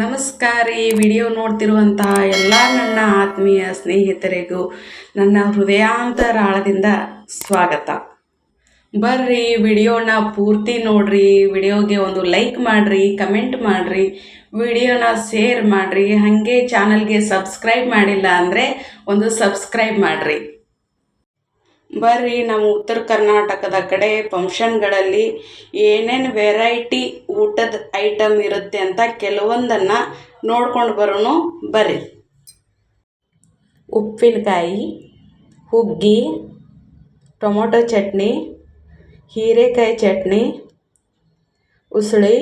ನಮಸ್ಕಾರ ಈ ವಿಡಿಯೋ ನೋಡ್ತಿರುವಂತಹ ಎಲ್ಲ ನನ್ನ ಆತ್ಮೀಯ ಸ್ನೇಹಿತರಿಗೂ ನನ್ನ ಹೃದಯಾಂತರಾಳದಿಂದ ಸ್ವಾಗತ. ಬರ್ರಿ, ವಿಡಿಯೋನ ಪೂರ್ತಿ ನೋಡ್ರಿ, ವಿಡಿಯೋಗೆ ಒಂದು ಲೈಕ್ ಮಾಡಿರಿ, ಕಮೆಂಟ್ ಮಾಡಿರಿ, ವಿಡಿಯೋನ ಶೇರ್ ಮಾಡಿರಿ, ಹಾಗೆ ಚಾನಲ್ಗೆ ಸಬ್ಸ್ಕ್ರೈಬ್ ಮಾಡಿಲ್ಲ ಅಂದರೆ ಒಂದು ಸಬ್ಸ್ಕ್ರೈಬ್ ಮಾಡಿರಿ. ಬರ್ರಿ, ನಮ್ಮ ಉತ್ತರ ಕರ್ನಾಟಕದ ಕಡೆ ಫಂಕ್ಷನ್ಗಳಲ್ಲಿ ಏನೇನು ವೆರೈಟಿ ಊಟದ ಐಟಮ್ ಇರುತ್ತೆ ಅಂತ ಕೆಲವೊಂದನ್ನು ನೋಡ್ಕೊಂಡು ಬರೋಣ ಬರ್ರಿ. ಉಪ್ಪಿನಕಾಯಿ, ಹುಗ್ಗಿ, ಟೊಮೊಟೊ ಚಟ್ನಿ, ಹೀರೆಕಾಯಿ ಚಟ್ನಿ, ಉಸುಳಿ,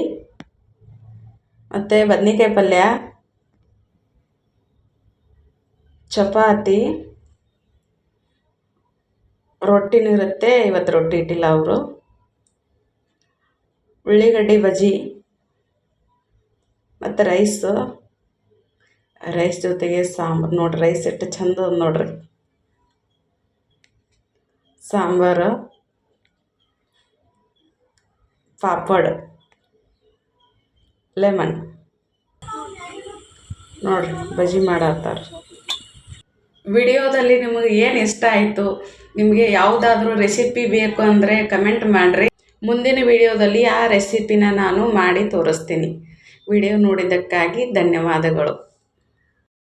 ಮತ್ತು ಬದನೆಕಾಯಿ ಪಲ್ಯ, ಚಪಾತಿ. ರೊಟ್ಟಿನೂ ಇರುತ್ತೆ. ಇವತ್ತು ರೊಟ್ಟಿ ಇಟ್ಟಿಲ್ಲ ಅವರು. ಉಳ್ಳಿಗಡ್ಡಿ ಬಜ್ಜಿ ಮತ್ತು ರೈಸು. ರೈಸ್ ಜೊತೆಗೆ ಸಾಂಬಾರು. ನೋಡ್ರಿ, ರೈಸ್ ಎಷ್ಟು ಚಂದ ನೋಡ್ರಿ. ಸಾಂಬಾರು, ಪಾಪಡ್, ಲೆಮನ್. ನೋಡ್ರಿ, ಬಜ್ಜಿ ಮಾಡತ್ತಾರ. ವಿಡಿಯೋದಲ್ಲಿ ನಿಮಗೆ ಏನು ಇಷ್ಟ ಆಯಿತು? ನಿಮಗೆ ಯಾವುದಾದ್ರೂ ರೆಸಿಪಿ ಬೇಕು ಅಂದರೆ ಕಮೆಂಟ್ ಮಾಡಿರಿ. ಮುಂದಿನ ವಿಡಿಯೋದಲ್ಲಿ ಆ ರೆಸಿಪಿನ ನಾನು ಮಾಡಿ ತೋರಿಸ್ತೀನಿ. ವಿಡಿಯೋ ನೋಡಿದ್ದಕ್ಕಾಗಿ ಧನ್ಯವಾದಗಳು.